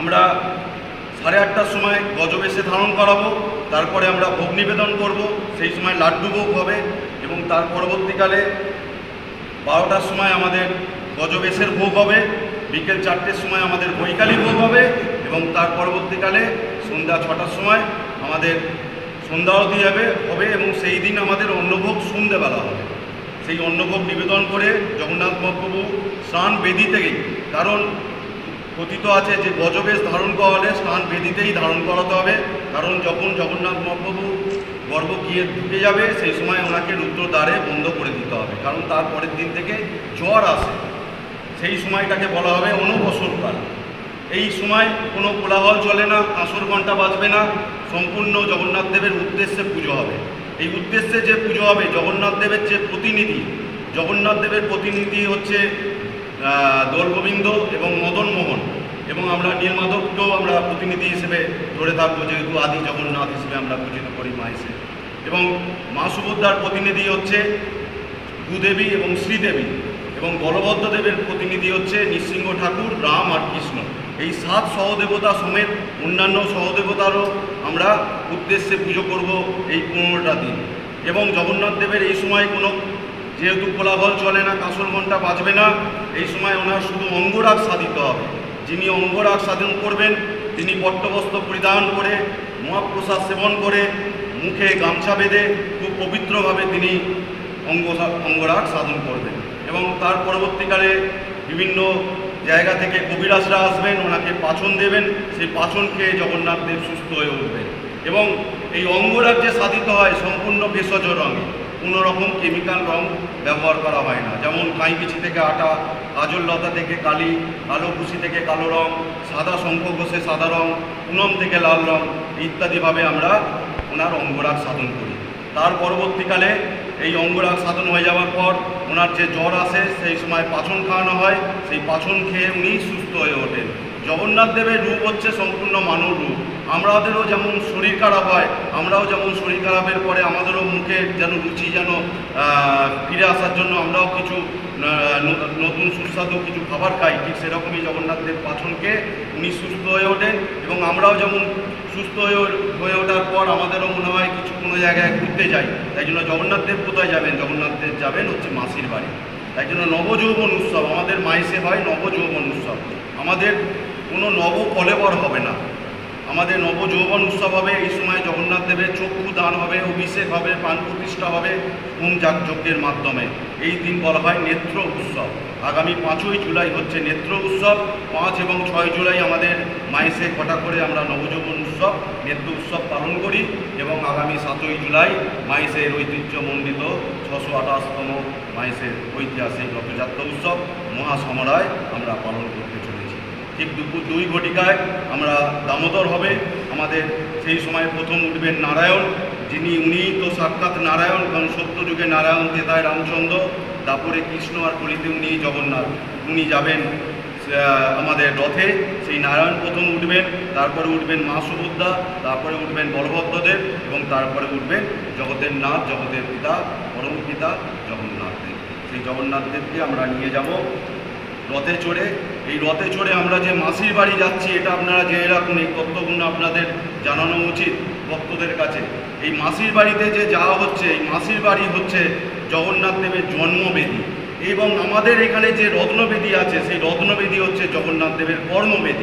আমরা সাড়ে আটটার সময় গজবেশে ধারণ করাবো, তারপরে আমরা ভোগ নিবেদন করব, সেই সময় লাড্ডু ভোগ হবে এবং তার পরবর্তীকালে বারোটার সময় আমাদের গজবেশের ভোগ হবে, বিকেল চারটের সময় আমাদের বৈকালী ভোগ হবে এবং তার পরবর্তীকালে সন্ধ্যা ছটার সময় আমাদের সন্ধ্যা আরতি হবে হবে এবং সেই দিন আমাদের অন্নভোগ সন্ধ্যেবেলা হবে। সেই অন্নভোগ নিবেদন করে জগন্নাথ মহাপ্রভু স্নান বেদি থেকেই কারণ কথিত আছে যে গজবেশ ধারণ করা হলে স্নান বেদিতেই ধারণ করাতে হবে। কারণ যখন জগন্নাথ মহাপ্রভু গর্ভ গিয়ে ঢুকে যাবে, সেই সময় ওনাকে রুদ্র দ্বারে বন্ধ করে দিতে হবে। কারণ তার পরের দিন থেকে জ্বর আসে। সেই সময়টাকে বলা হবে অনবসরকাল এই সময় কোনো কোলাহল চলে না কাঁসর ঘণ্টা বাজবে না, সম্পূর্ণ জগন্নাথ দেবের উদ্দেশ্যে পুজো হবে। এই উদ্দেশ্যে যে পুজো হবে, জগন্নাথ দেবের যে প্রতিনিধি, জগন্নাথ দেবের প্রতিনিধি হচ্ছে দোলগোবিন্দ এবং মদন মোহন। এবং আমরা নীলমাধবকেও আমরা প্রতিনিধি হিসেবে ধরে থাকব, যেহেতু আদি জগন্নাথ হিসেবে আমরা পূজিত করি মা হিসেবে। এবং মা সুভদ্রার প্রতিনিধি হচ্ছে ভূদেবী এবং শ্রীদেবী। এবং বলভদ্র দেবের প্রতিনিধি হচ্ছে নৃসিংহ ঠাকুর, রাম আর কৃষ্ণ। এই সাত সহদেবতা সমেত অন্যান্য সহদেবতারও আমরা উদ্দেশ্যে পুজো করব এই পনেরোটা দিন। এবং জগন্নাথ দেবের এই সময় কোনো যেহেতু কোলাহল চলে না কাঁসর ঘণ্টা বাজবে না, এই সময় ওনার শুধু অঙ্গরাগ সাধিত হবে। যিনি অঙ্গরাগ সাধন করবেন, তিনি পট্টবস্ত্র পরিধান করে, মহাপ্রসাদ সেবন করে, মুখে গামছা বেঁধে খুব পবিত্রভাবে তিনি অঙ্গ অঙ্গরাগ সাধন করবেন। এবং তার পরবর্তীকালে বিভিন্ন জায়গা থেকে কবিরাজরা আসবেন, ওনাকে পাচন দেবেন, সেই পাচন খেয়ে জগন্নাথ দেব সুস্থ হয়ে উঠবেন। এবং এই অঙ্গরাগ যে সাধিত হয়, সম্পূর্ণ ভেষজ রঙে। কোনো রকম কেমিক্যাল রং ব্যবহার করা হয় না। যেমন কাঁইবিচি থেকে আটা কাজল লতা থেকে কালি, কালো কুশি থেকে কালো রং, সাদা শঙ্খ ঘষে সাদা রং, পুনম থেকে লাল রং ইত্যাদিভাবে আমরা ওনার অঙ্গরাগ সাধন করি। তার পরবর্তীকালে এই অঙ্গরাগ সাধন হয়ে যাওয়ার পর ওনার যে জ্বর আসে, সেই সময় পাচন খাওয়ানো হয়, সেই পাচন খেয়ে উনি সুস্থ হয়ে ওঠেন। জগন্নাথ দেবের রূপ হচ্ছে সম্পূর্ণ মানব রূপ। আমাদেরও যেমন শরীর খারাপ হয়, আমরাও যেমন শরীর খারাপের পরে আমাদেরও মুখে যেন রুচি যেন ফিরে আসার জন্য আমরাও কিছু নতুন সুস্বাদু কিছু খাবার খাই, ঠিক সেরকমই জগন্নাথ দেব পাচনকে উনি সুস্থ হয়ে ওঠেন এবং আমরাও যেমন সুস্থ হয়ে হয়ে ওঠার পর আমাদেরও মনে হয় কিছু কোনো জায়গায় ঘুরতে যাই। তাই জন্য জগন্নাথ দেব কোথায় যাবেন? জগন্নাথ দেব যাবেন হচ্ছে মাসির বাড়ি। তাই জন্য নবযৌবন উৎসব, আমাদের মাইসে হয় নবযৌবন উৎসব। আমাদের কোনো নব কলেবর হবে না। আমাদের নবযৌবন উৎসব হবে, এই সময় জগন্নাথ দেবের চক্ষু দান হবে, অভিষেক হবে প্রাণ প্রতিষ্ঠা হবে হোম যাগ যজ্ঞের মাধ্যমে। এই দিন বলা হয় নেত্র উৎসব। আগামী পাঁচই জুলাই হচ্ছে নেত্র উৎসব। পাঁচ এবং ছয় জুলাই আমাদের মাইসে কটা করে আমরা নবযৌবন উৎসব, নেত্র উৎসব পালন করি এবং আগামী সাতই জুলাই মাইসের ঐতিহ্যমণ্ডিত ছশো আঠাশতম মাইসের ঐতিহাসিক রথযাত্রা উৎসব, মহাসমরায় আমরা পালন করতে ঠিক দুপুর দুই ঘটিকায় আমরা দামোদর হবে। আমাদের সেই সময় প্রথম উঠবেন নারায়ণ, যিনি উনি তো সাক্ষাৎ নারায়ণ, কারণ সত্য যুগে নারায়ণ তেতায় রামচন্দ্র, তারপরে কৃষ্ণ আর কলিতে উনি জগন্নাথ। উনি যাবেন আমাদের রথে। সেই নারায়ণ প্রথম উঠবেন, তারপরে উঠবেন মা সুভদ্রা, তারপরে উঠবেন বলভদ্রদেব এবং তারপরে উঠবেন জগতের নাথ, জগতের পিতা পরম পিতা জগন্নাথ দেব সেই জগন্নাথ দেবকে আমরা নিয়ে যাব। রথে চড়ে, এই রথে চড়ে আমরা যে মাসির বাড়ি যাচ্ছি, এটা আপনারা জেনে রাখুন, এই তত্ত্বগুলো আপনাদের জানানো উচিত ভক্তদের কাছে। এই মাসির বাড়িতে যে যাওয়া হচ্ছে, এই মাসির বাড়ি হচ্ছে জগন্নাথ দেবের জন্মবেদী। এবং আমাদের এখানে যে রত্নবেদী আছে, সেই রত্নবেদী হচ্ছে জগন্নাথ দেবের কর্মবেদী।